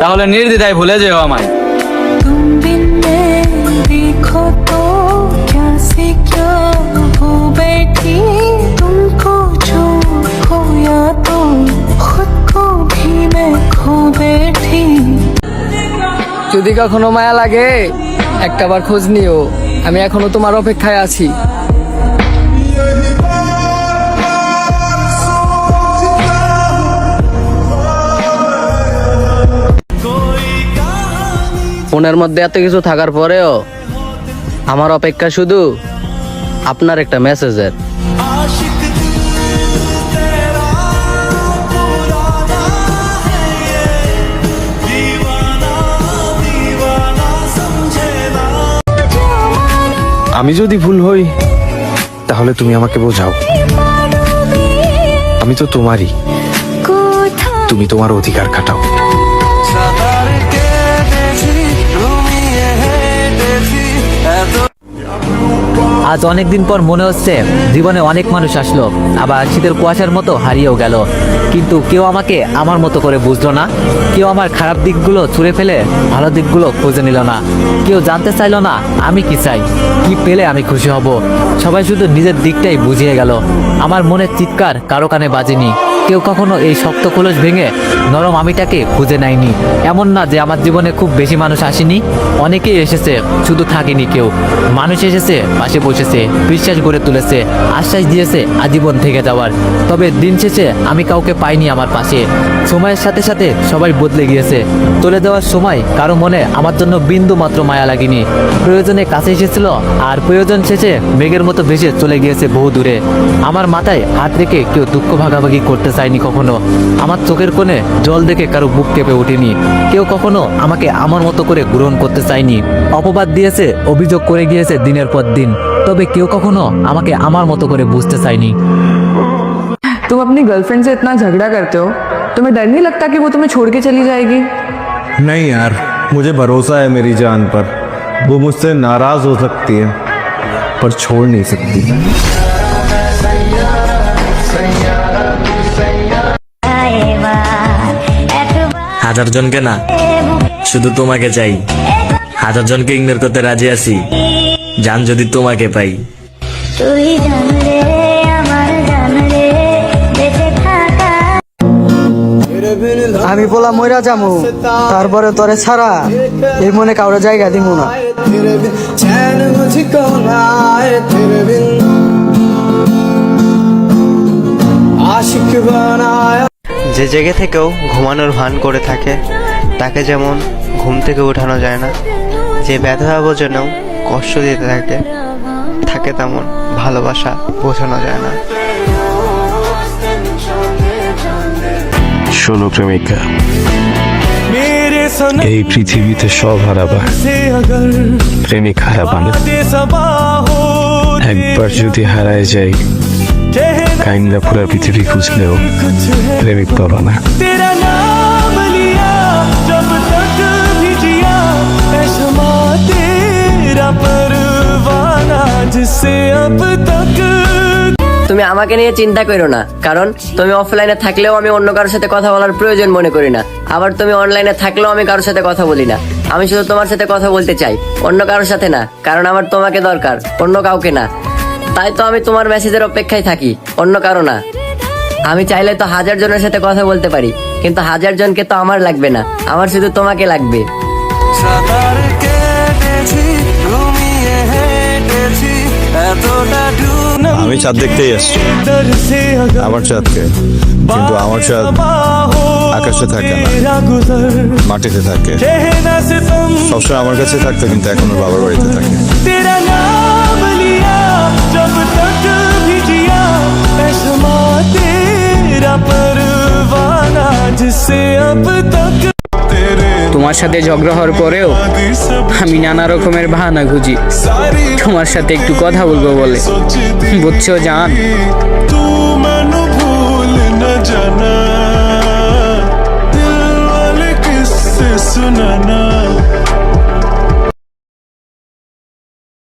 তাহলে নির্দ্বিধায় ভুলে যেও আমায়। যদি কখনো মায়া লাগে একটাবার খোঁজ নিও। আমি এখনও তোমার অপেক্ষায় আছি। ফোনের মধ্যে এত কিছু থাকার পরেও আমার অপেক্ষা শুধু আপনার একটা মেসেজের। আমি যদি ভুল হই তাহলে তুমি আমাকে বোঝাও। আমি তো তোমারই। তুমি তোমার অধিকার খাটাও। আজ অনেকদিন পর মনে হচ্ছে জীবনে অনেক মানুষ আসলো। আবার শীতের কুয়াশার মতো হারিয়েও গেল। কিন্তু কেউ আমাকে আমার মতো করে বুঝলো না। কেউ আমার খারাপ দিকগুলো ছুঁড়ে ফেলে ভালো দিকগুলো খুঁজে নিল না। কেউ জানতে চাইলো না আমি কি চাই, কি পেলে আমি খুশি হব। সবাই শুধু নিজের দিকটাই বুঝিয়ে গেল। আমার মনের চিৎকার কারও কানে বাজেনি। কেউ কখনো এই শক্ত কলস ভেঙে নরম আমিটাকে খুঁজে নেয়নি। এমন না যে আমার জীবনে খুব বেশি মানুষ আসেনি, অনেকেই এসেছে, শুধু থাকেনি কেউ। মানুষ এসেছে, পাশে বসেছে, বিশ্বাস গড়ে তুলেছে, আশ্বাস দিয়েছে, আজীবন থেকে যাওয়ার। তবে দিন শেষে আমি কাউকে পাইনি আমার পাশে। সময়ের সাথে সাথে সবাই বদলে গিয়েছে। চলে যাওয়ার সময় কারও মনে আমার জন্য বিন্দু মাত্র মায়া লাগেনি। প্রয়োজনে কাছে এসেছিল, আর প্রয়োজন শেষে মেঘের মতো ভেসে চলে গিয়েছে বহু দূরে আমার মাথায় হাত রেখে কেউ দুঃখ ভাগাভাগি করতে চায়নি কখনো আমার চোখের কোণে জল দেখে কারো বুক কেঁপে ওঠেনি কেউ কখনো আমাকে আমার মতো করে গ্রহণ করতে চায়নি অপবাদ দিয়েছে অভিযোগ করে গিয়েছে দিনের পর দিন তবে কেউ কখনো আমাকে আমার মতো করে বুঝতে চায়নি तुम अपनी गर्लफ्रेंड से इतना झगड़ा करते हो तुम्हें डर नहीं लगता कि वो तुम्हें छोड़ के चली जाएगी नहीं यार मुझे भरोसा है मेरी जान पर वो मुझसे नाराज हो सकती है पर छोड़ नहीं सकती হাজার জনকে না শুধু তোমাকে চাই হাজার জনকে ইগনোর করতে রাজি আছি জান যদি তোমাকে পাই তুই জানলে আমার জানলে বেঁচে থাকা আমি বলা মইরা যামু তারপরে তোরে ছাড়া এই মনে কাউরে জায়গা দিব না যে জেগে থেকেও ঘুমানোর ভান করে থাকে তাকে যেমন ঘুম থেকে ওঠানো যায় না যে ব্যথা বোঝানোও কষ্ট দিতে থাকে থাকে তেমন ভালোবাসা বোঝানো যায় না। শোনো প্রেমিকা এই পৃথিবীতে সব হারাবা। প্রেমিক হারাবা না। একবার যদি হারায় যাই কাইন্দা পুরা পৃথিবী খুঁজলেও প্রেমিক পাবা না। তুমি আমাকে নিয়ে চিন্তা করো না কারণ তুমি অফলাইনে থাকলেও আমি অন্য কারোর সাথে কথা বলার প্রয়োজন মনে করি না। আবার তুমি অনলাইনে থাকলেও আমি কারোর সাথে কথা বলি না। আমি শুধু তোমার সাথে কথা বলতে চাই অন্য কারোর সাথে না কারণ আমার তোমাকে দরকার অন্য কাউকে না। তাই তো আমি তোমার মেসেজের অপেক্ষায় থাকি অন্য কারও না। আমি চাইলে তো হাজার জনের সাথে কথা বলতে পারি কিন্তু হাজার জনকে তো আমার লাগবে না আমার শুধু তোমাকে লাগবে। আমি চাঁদ দেখতেই আসছি। আমার চাঁদকে কিন্তু আমার চাঁদ আকাশে থাকে না মাটিতে থাকে। সবসময় আমার কাছে থাকতো কিন্তু এখন বাবার বাড়িতে থাকে। তোমার সাথে ঝগড়া হওয়ার পরেও আমি নানা রকমের বাহানা খুঁজি। তোমার সাথে একটু কথা বলব বলে। বুঝছ, জান?